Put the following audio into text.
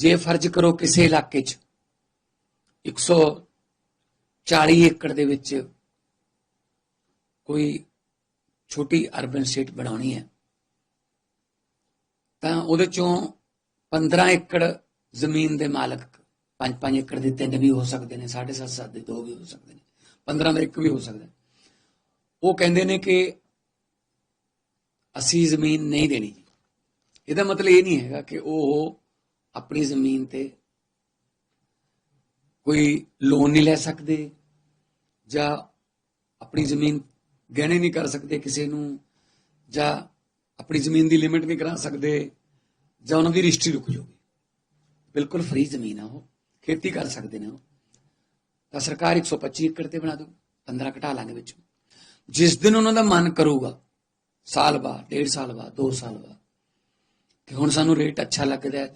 ਜੇ ਫਰਜ਼ ਕਰੋ ਕਿਸੇ ਇਲਾਕੇ 'ਚ 140 ਏਕੜ ਦੇ ਵਿੱਚ ਕੋਈ ਛੋਟੀ ਅਰਬਨ ਸਟੇਟ ਬਣਾਉਣੀ ਹੈ, ਤਾਂ ਉਹਦੇ ਚੋਂ 15 ਏਕੜ ਜ਼ਮੀਨ ਦੇ ਮਾਲਕ 5-5 ਏਕੜ ਦੇ ਤਿੰਨ ਵੀ ਹੋ ਸਕਦੇ ਨੇ 7.5 ਦੇ ਦੋ ਵੀ ਹੋ ਸਕਦੇ ਨੇ 15 ਦਾ ਇੱਕ ਵੀ ਹੋ ਸਕਦਾ ਉਹ ਕਹਿੰਦੇ ਨੇ ਕਿ ਅਸੀਂ ਜ਼ਮੀਨ ਨਹੀਂ ਦੇਣੀ ਇਹਦਾ ਮਤਲਬ ਇਹ ਨਹੀਂ ਹੈਗਾ ਕਿ ਉਹ ਆਪਣੀ ਜ਼ਮੀਨ ਤੇ ਕੋਈ ਲੋਨ ਨਹੀਂ ਲੈ ਸਕਦੇ ਜਾਂ ਆਪਣੀ ਜ਼ਮੀਨ ਗਹਿਣੇ ਨਹੀਂ ਕਰ ਸਕਦੇ ਕਿਸੇ ਨੂੰ ਜਾਂ ਆਪਣੀ ਜ਼ਮੀਨ ਦੀ ਲਿਮਿਟ ਨਹੀਂ ਕਰਾ ਸਕਦੇ ਜਾਂ ਉਹਨਾਂ ਦੀ ਰਜਿਸਟਰੀ ਰੁਕ ਜਾਊਗੀ। ਬਿਲਕੁਲ ਫ੍ਰੀ ਜ਼ਮੀਨ ਆ ਉਹ। ਖੇਤੀ ਕਰ ਸਕਦੇ ਨੇ ਉਹ। ਤਾਂ ਸਰਕਾਰ 125 ਏਕੜ ਤੇ ਬਣਾ ਦੂ 15 ਘਟਾ ਲਾਂਗੇ ਵਿੱਚ। ਜਿਸ ਦਿਨ ਉਹਨਾਂ ਦਾ ਮਨ ਕਰੂਗਾ, ਸਾਲ ਬਾਅਦ, ਡੇਢ ਸਾਲ ਬਾਅਦ 2 ਸਾਲ ਬਾਅਦ, ਕਿ ਹੁਣ ਸਾਨੂੰ ਰੇਟ ਅੱਛਾ ਲੱਗਦਾ ਹੈ